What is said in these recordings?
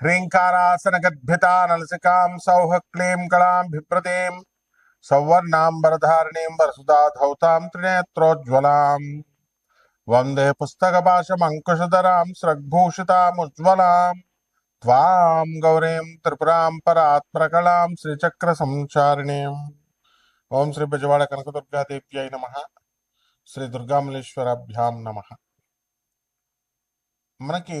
హ్రీంకారాసనగద్భితా నలసికాం సౌహ క్లీం కళాం బిభ్రతీం సౌవర్ణాంబరధారిణీం వరసుదా ధౌతాం త్రినేత్రోజ్వలాం వందే పుస్తకపాశమంకుశధరాం స్రగ్భూషితాముజ్వలాం త్వాం గౌరీం త్రిపురాం పరాత్మకళాం శ్రీచక్ర సంచారిణీం ఓం శ్రీ బెజవాడ కనకదుర్గాదేవ్యై నమ శ్రీ దుర్గామలేశ్వరాభ్యాం నమ మనకి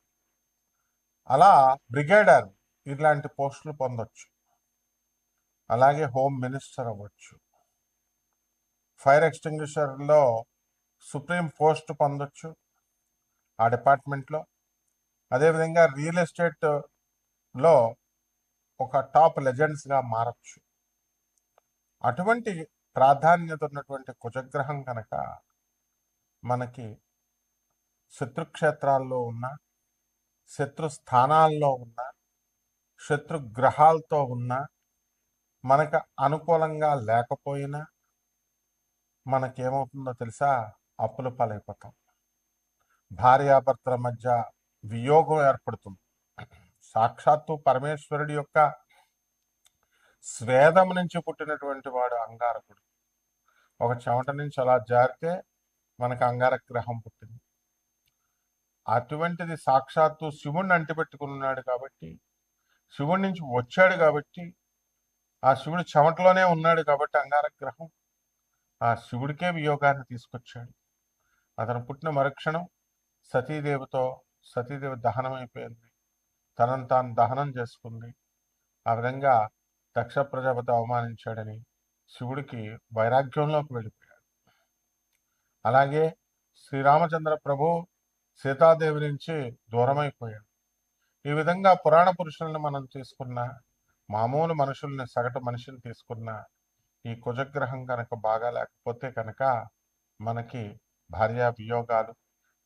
అలా బ్రిగేడర్ ఇలాంటి పోస్టులు పొందొచ్చు. అలాగే హోమ్ మినిస్టర్ అవ్వచ్చు. ఫైర్ ఎక్స్టింగ్విషర్లో సుప్రీం పోస్ట్ పొందొచ్చు ఆ డిపార్ట్మెంట్లో. అదేవిధంగా రియల్ ఎస్టేట్లో ఒక టాప్ లెజెండ్స్గా మారచ్చు. అటువంటి ప్రాధాన్యత ఉన్నటువంటి కుజగ్రహం కనుక మనకి శత్రుక్షేత్రాల్లో ఉన్న శత్రు స్థానాల్లో ఉన్న శత్రు గ్రహాలతో ఉన్న మనకు అనుకూలంగా లేకపోయినా మనకేమవుతుందో తెలుసా? అప్పుల పాలైపోతాం. భార్యాభర్తల మధ్య వియోగం ఏర్పడుతుంది. సాక్షాత్తు పరమేశ్వరుడి యొక్క స్వేదం నుంచి పుట్టినటువంటి వాడు అంగారకుడు. ఒక చెమట నుంచి అలా జారితే మనకు అంగారక గ్రహం పుట్టింది. అటువంటిది సాక్షాత్తు శివుణ్ణి అంటిపెట్టుకున్నాడు కాబట్టి శివుడి నుంచి వచ్చాడు కాబట్టి ఆ శివుడు చెమటలోనే ఉన్నాడు కాబట్టి అంగారక గ్రహం ఆ శివుడికే వియోగాన్ని తీసుకొచ్చాడు. అతను పుట్టిన మరుక్షణం సతీదేవితో సతీదేవి దహనం అయిపోయింది తనను తాను దహనం చేసుకుంది. ఆ విధంగా దక్ష ప్రజాపతి అవమానించాడని శివుడికి వైరాగ్యంలోకి వెళ్ళిపోయాడు. అలాగే శ్రీరామచంద్ర ప్రభు సీతాదేవి నుంచి దూరమైపోయాడు. ఈ విధంగా పురాణ పురుషుల్ని మనం తీసుకున్న మామూలు మనుషుల్ని సగటు మనిషిని తీసుకున్న ఈ కుజగ్రహం కనుక బాగా లేకపోతే కనుక మనకి భార్యా వియోగాలు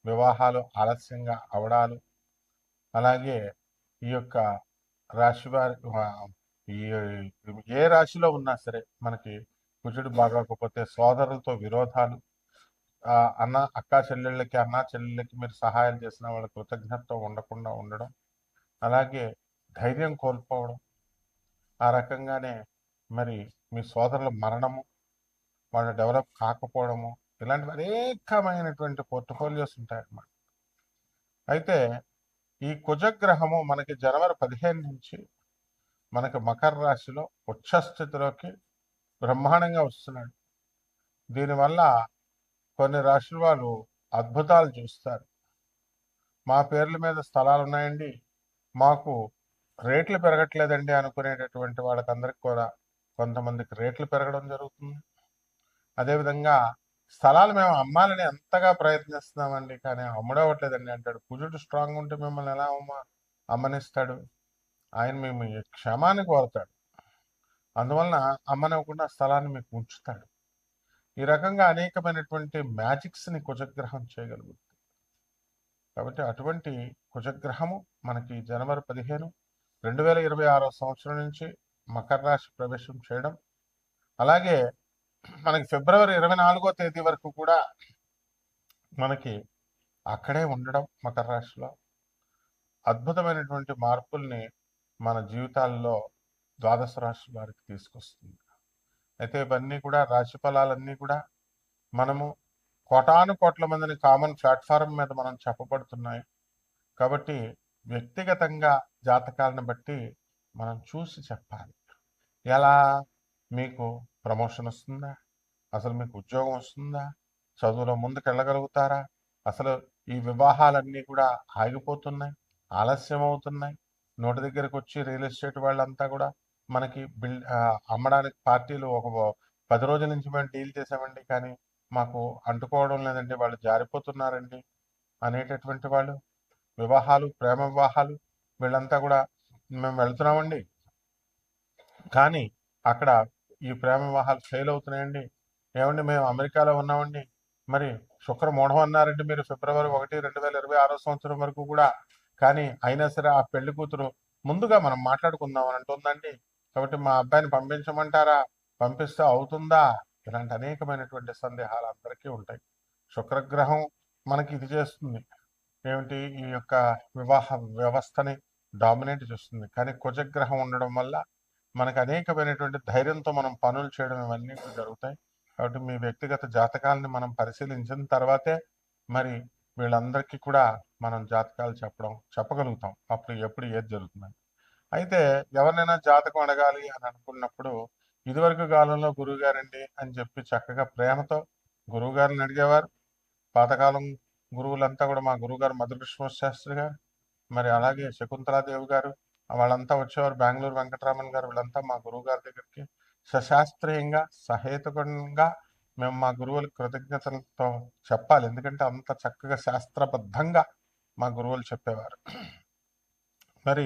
వివాహాలు ఆలస్యంగా అవడాలు అలాగే ఈ యొక్క రాశి వారి ఈ ఏ రాశిలో ఉన్నా సరే మనకి కుజుడు బాగోకపోతే సోదరులతో విరోధాలు అన్న అక్క చెల్లెళ్ళకి అన్న చెల్లెళ్ళకి మీరు సహాయం చేసిన వాళ్ళ కృతజ్ఞత ఉండకుండా ఉండడం అలాగే ధైర్యం కోల్పోవడం ఆ రకంగానే మరి మీ సోదరుల మరణము వాళ్ళు డెవలప్ కాకపోవడము ఇలాంటివి అనేకమైనటువంటి పోర్ట్ఫోలియోస్ ఉంటాయన్నమాట. అయితే ఈ కుజగ్రహము మనకి జనవరి పదిహేను నుంచి మనకి మకర రాశిలో ఉచ్చస్థితిలోకి బ్రహ్మాండంగా వస్తున్నాడు. దీనివల్ల కొన్ని రాశుల వాళ్ళు అద్భుతాలు చూస్తారు. మా పేర్ల మీద స్థలాలు ఉన్నాయండి. మాకు రేట్లు పెరగట్లేదండి అనుకునేటటువంటి వాళ్ళకందరికి కూడా కొంతమందికి రేట్లు పెరగడం జరుగుతుంది. అదేవిధంగా స్థలాలు మేము అమ్మాలని ఎంతగా ప్రయత్నిస్తున్నామండి కానీ అమ్ముడవట్లేదండి అంటాడు. కుజుడు స్ట్రాంగ్ ఉంటే మిమ్మల్ని ఎలా అమ్మ అమ్మనిస్తాడు? ఆయన మేము ఈ క్షమాన్ని కోరుతాడు. అందువలన అమ్మనివ్వకుండా స్థలాన్ని మీకు ఉంచుతాడు. ఈ రకంగా అనేకమైనటువంటి మ్యాజిక్స్ని కుజగ్రహం చేయగలుగుతుంది. కాబట్టి అటువంటి కుజగ్రహము మనకి జనవరి పదిహేను రెండు వేల ఇరవై ఆరో సంవత్సరం నుంచి మకర రాశి ప్రవేశం చేయడం అలాగే మనకి ఫిబ్రవరి ఇరవై నాలుగో తేదీ వరకు కూడా మనకి అక్కడే ఉండడం మకర రాశిలో. అద్భుతమైనటువంటి మార్పుల్ని మన జీవితాల్లో ద్వాదశ రాశి వారికి తీసుకొస్తుంది. అయితే ఇవన్నీ కూడా రాశి ఫలాలన్నీ కూడా మనము కోటాను కోట్ల మందిని కామన్ ప్లాట్ఫారం మీద మనం చెప్పబడుతున్నాయి. కాబట్టి వ్యక్తిగతంగా జాతకాలను బట్టి మనం చూసి చెప్పాలి. ఎలా? మీకు ప్రమోషన్ వస్తుందా? అసలు మీకు ఉద్యోగం వస్తుందా? చదువులో ముందుకు వెళ్ళగలుగుతారా అసలు ఈ వివాహాలన్నీ కూడా ఆగిపోతున్నాయి ఆలస్యం అవుతున్నాయి నోటి దగ్గరకు వచ్చి రియల్ ఎస్టేట్ వాళ్ళంతా కూడా మనకి బిల్ అమ్మడానికి పార్టీలు ఒక పది రోజుల నుంచి మేము డీల్ చేసామండి కానీ మాకు అంటుకోవడం లేదండి. వాళ్ళు జారిపోతున్నారండి అనేటటువంటి వాళ్ళు. వివాహాలు ప్రేమ వివాహాలు వీళ్ళంతా కూడా మేము వెళ్తున్నామండి. కానీ అక్కడ ఈ ప్రేమ వివాహాలు ఫెయిల్ అవుతున్నాయండి. ఏమండి మేము అమెరికాలో ఉన్నామండి. మరి శుక్ర మూఢం అన్నారండి మీరు ఫిబ్రవరి ఒకటి రెండు వేల ఇరవై ఆరో సంవత్సరం వరకు కూడా. కానీ అయినా సరే ఆ పెళ్ళి కూతురు ముందుగా మనం మాట్లాడుకుందాం అని అంటుందండి. కాబట్టి మా అబ్బాయిని పంపించమంటారా? పంపిస్తే అవుతుందా? ఇలాంటి అనేకమైనటువంటి సందేహాలు అందరికీ ఉంటాయి. శుక్రగ్రహం మనకి ఇది చేస్తుంది. ఏమిటి? ఈ యొక్క వివాహ వ్యవస్థని డామినేట్ చేస్తుంది. కానీ కుజగ్రహం ఉండడం వల్ల మనకు అనేకమైనటువంటి ధైర్యంతో మనం పనులు చేయడం ఇవన్నీ కూడా జరుగుతాయి. కాబట్టి మీ వ్యక్తిగత జాతకాలని మనం పరిశీలించిన తర్వాతే మరి వీళ్ళందరికీ కూడా మనం జాతకాలు చెప్పడం చెప్పగలుగుతాం. అప్పుడు ఎప్పుడు ఏది జరుగుతుందని అయితే ఎవరినైనా జాతకం అడగాలి అని అనుకున్నప్పుడు ఇదివరకు కాలంలో గురువుగారండి అని చెప్పి చక్కగా ప్రేమతో గురువుగారిని అడిగేవారు. పాతకాలం గురువులంతా కూడా మా గురువుగారు మధుకృష్ణ శాస్త్రి గారు మరి అలాగే శకుంతలాదేవి గారు వాళ్ళంతా వచ్చేవారు బెంగళూరు వెంకటరామన్ గారు వీళ్ళంతా మా గురువు గారి దగ్గరికి. సశాస్త్రీయంగా సహేతుకంగా మేము మా గురువులకు కృతజ్ఞతలతో చెప్పాలి. ఎందుకంటే అంత చక్కగా శాస్త్రబద్ధంగా మా గురువులు చెప్పేవారు. మరి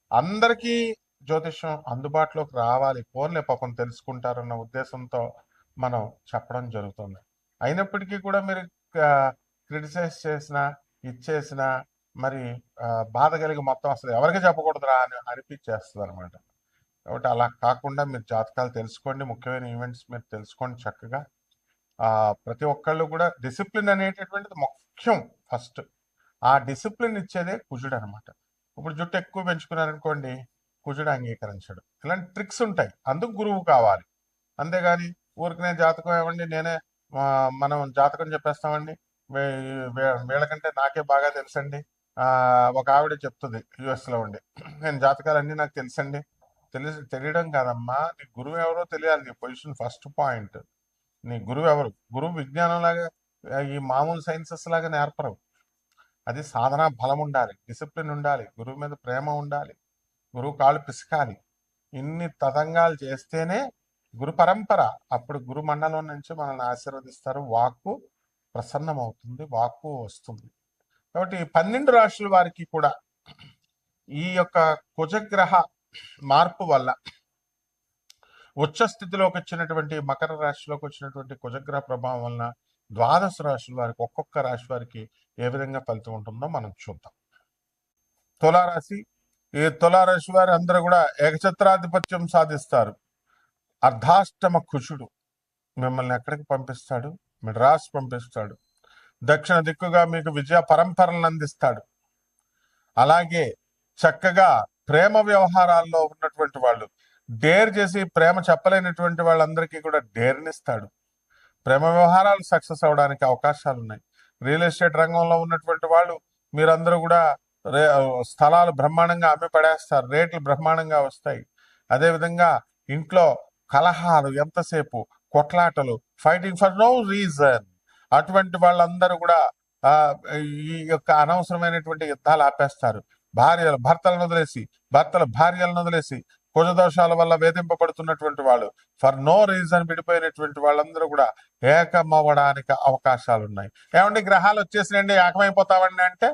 అందరికీ జ్యోతిష్యం అందుబాటులోకి రావాలి. ఫోన్లే పాపం తెలుసుకుంటారన్న ఉద్దేశంతో మనం చెప్పడం జరుగుతుంది. అయినప్పటికీ కూడా మీరు క్రిటిసైజ్ చేసిన ఇచ్చేసిన మరి బాధ కలిగి మొత్తం అసలు ఎవరికి చెప్పకూడదురా అని అనిపించేస్తుంది అనమాట కాబట్టి అలా కాకుండా మీరు జాతకాలు తెలుసుకోండి. ముఖ్యమైన ఈవెంట్స్ మీరు తెలుసుకోండి చక్కగా. ప్రతి ఒక్కళ్ళు కూడా డిసిప్లిన్ అనేటటువంటిది ముఖ్యం ఫస్ట్. ఆ డిసిప్లిన్ ఇచ్చేదే కుజుడు అనమాట ఇప్పుడు జుట్టు ఎక్కువ పెంచుకున్నారనుకోండి కుజుడు అంగీకరించడు. ఇలాంటి ట్రిక్స్ ఉంటాయి. అందుకు గురువు కావాలి. అంతేగాని ఊరికనే జాతకం ఏమండి నేనే మనం జాతకం చెప్పేస్తామండి. వీళ్ళకంటే నాకే బాగా తెలుసండి. ఒక ఆవిడ చెప్తుంది యుఎస్లో ఉండి. నేను జాతకాలన్నీ నాకు తెలుసండి. తెలిసి తెలియడం కాదమ్మా. నీ గురువు ఎవరో తెలియాలి. నీ పొజిషన్ ఫస్ట్ పాయింట్. నీ గురువు ఎవరు? గురువు విజ్ఞానం లాగా ఈ మామూలు సైన్సెస్ లాగా నేర్పరు. అది సాధన బలం ఉండాలి డిసిప్లిన్ ఉండాలి గురువు మీద ప్రేమ ఉండాలి గురువు కాళ్ళు పిసకాలి. ఇన్ని తతంగాలు చేస్తేనే గురు పరంపర. అప్పుడు గురు మండలం నుంచి మనల్ని ఆశీర్వదిస్తారు. వాక్కు ప్రసన్నమవుతుంది వాక్కు వస్తుంది. కాబట్టి పన్నెండు రాశుల వారికి కూడా ఈ యొక్క కుజగ్రహ మార్పు వల్ల ఉచ్చ స్థితిలోకి వచ్చినటువంటి మకర రాశిలోకి వచ్చినటువంటి కుజగ్రహ ప్రభావం వలన ద్వాదశ రాశుల వారికి ఒక్కొక్క రాశి వారికి ఏ విధంగా ఫలితం ఉంటుందో మనం చూద్దాం. తులారాశి ఈ తులారాశి వారి అందరూ కూడా ఏకఛత్రాధిపత్యం సాధిస్తారు. అర్ధాష్టమ కుషుడు మిమ్మల్ని ఎక్కడికి పంపిస్తాడు? మిడ్రాస్ పంపిస్తాడు. దక్షిణ దిక్కుగా మీకు విజయ పరంపరలను అందిస్తాడు. అలాగే చక్కగా ప్రేమ వ్యవహారాల్లో ఉన్నటువంటి వాళ్ళు డేర్ చేసి ప్రేమ చెప్పలేనటువంటి వాళ్ళందరికీ కూడా డేర్నిస్తాడు ప్రేమ వ్యవహారాలు సక్సెస్ అవడానికి అవకాశాలు ఉన్నాయి రియల్ ఎస్టేట్ రంగంలో ఉన్నటువంటి వాళ్ళు మీరందరూ కూడా రే స్థలాలు బ్రహ్మాండంగా అమ్మి పడేస్తారు రేట్లు బ్రహ్మాండంగా వస్తాయి. అదేవిధంగా ఇంట్లో కలహాలు ఎంతసేపు కొట్లాటలు ఫైటింగ్ ఫర్ నో రీజన్ అటువంటి వాళ్ళందరూ కూడా ఈ యొక్క అనవసరమైనటువంటి యుద్ధాలు ఆపేస్తారు. భార్యలు భర్తలను వదిలేసి భర్తలు భార్యలను వదిలేసి కుజదోషాల వల్ల వేధింపబడుతున్నటువంటి వాళ్ళు ఫర్ నో రీజన్ విడిపోయినటువంటి వాళ్ళందరూ కూడా ఏకమవ్వడానికి అవకాశాలు ఉన్నాయి ఏమండి గ్రహాలు వచ్చేసినండి ఏకమైపోతామండి అంటే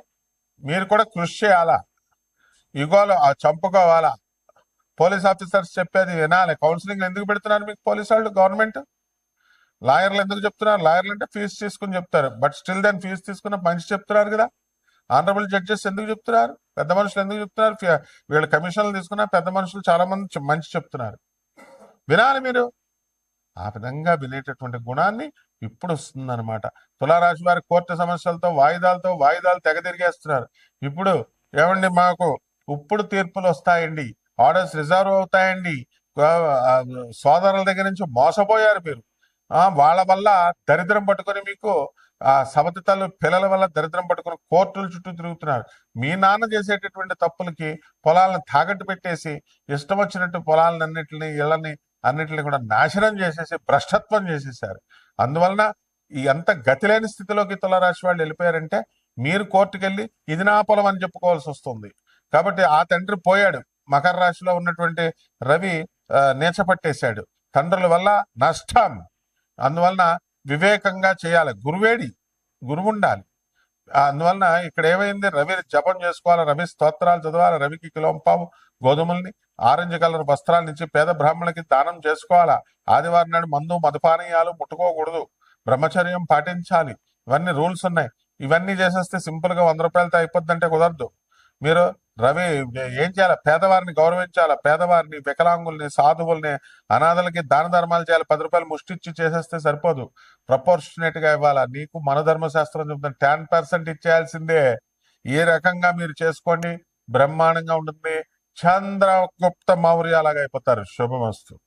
మీరు కూడా కృషి చేయాలా? యుగోలు చంపుకోవాలా? పోలీస్ ఆఫీసర్స్ చెప్పేది వినాలి. కౌన్సిలింగ్ ఎందుకు పెడుతున్నారు మీకు పోలీసు వాళ్ళు గవర్నమెంట్? లాయర్లు ఎందుకు చెప్తున్నారు? లాయర్లు అంటే ఫీజు తీసుకుని చెప్తారు. బట్ స్టిల్ దెన్ ఫీజు తీసుకున్న మంచి చెప్తున్నారు కదా. ఆనరబుల్ జడ్జెస్ ఎందుకు చెప్తున్నారు? పెద్ద మనుషులు ఎందుకు చెప్తున్నారు? వీళ్ళు వీళ్ళ కమిషన్లు తీసుకున్న పెద్ద మనుషులు చాలా మంది మంచి చెప్తున్నారు. వినాలి మీరు. ఆ విధంగా వినేటటువంటి గుణాన్ని ఇప్పుడు వస్తుందన్నమాట. తులారాశి వారి కోర్టు సమస్యలతో వాయిదాలతో వాయిదాలు తెగ తిరిగేస్తున్నారు. ఇప్పుడు ఏమండి మాకు ఇప్పుడు తీర్పులు వస్తాయండి. ఆర్డర్స్ రిజర్వ్ అవుతాయండి. సోదరుల దగ్గర నుంచి మోసపోయారు మీరు. వాళ్ళ వల్ల దరిద్రం పట్టుకొని మీకు ఆ సవతి పిల్లల వల్ల దరిద్రం పట్టుకుని కోర్టుల చుట్టూ తిరుగుతున్నారు. మీ నాన్న చేసేటటువంటి తప్పులకి పొలాలను తాకట్టు పెట్టేసి ఇష్టం వచ్చినట్టు పొలాలను అన్నిటిని ఇళ్ళని అన్నిటిని కూడా నాశనం చేసేసి భ్రష్టత్వం చేసేసారు అందువలన ఈ అంత గతిలేని స్థితిలోకి తులరాశి వాళ్ళు వెళ్ళిపోయారంటే మీరు కోర్టుకు వెళ్ళి ఇది నా పొలం అని చెప్పుకోవాల్సి వస్తుంది. కాబట్టి ఆ తండ్రి పోయాడు. మకర రాశిలో ఉన్నటువంటి రవి నేచపట్టేశాడు నీచపట్టేశాడు తండ్రుల వల్ల నష్టం. అందువలన వివేకంగా చేయాలి. గురువేడి గురువు ఉండాలి అందువలన ఇక్కడ ఏమైంది? రవి జపం చేసుకోవాలి. రవి స్తోత్రాలు చదవాలి. రవికి కిలోంపావు గోధుమల్ని ఆరెంజ్ కలర్ వస్త్రాలు నుంచి పేద బ్రాహ్మణులకి దానం చేసుకోవాలా? ఆదివారం నాడు మందు మధుపానీయాలు ముట్టుకోకూడదు. బ్రహ్మచర్యం పాటించాలి. ఇవన్నీ రూల్స్ ఉన్నాయి. ఇవన్నీ చేసేస్తే సింపుల్గా వంద రూపాయలతో అయిపోద్దంటే కుదరదు. మీరు రవి ఏం చేయాలి? పేదవారిని గౌరవించాలి? పేదవారిని వికలాంగుల్ని సాధువుల్ని అనాథలకి దాన ధర్మాలు చేయాలి. పది రూపాయలు ముష్టిచ్చి చేసేస్తే సరిపోదు. ప్రపోర్షనేట్గా ఇవ్వాలా? నీకు మన ధర్మశాస్త్రం చెప్తాను టెన్ పర్సెంట్ ఇచ్చేయాల్సిందే. ఏ రకంగా మీరు చేసుకోండి. బ్రహ్మాండంగా ఉంటుంది. చంద్రగుప్త మౌర్య అలాగా అయిపోతారు. శుభమస్తు.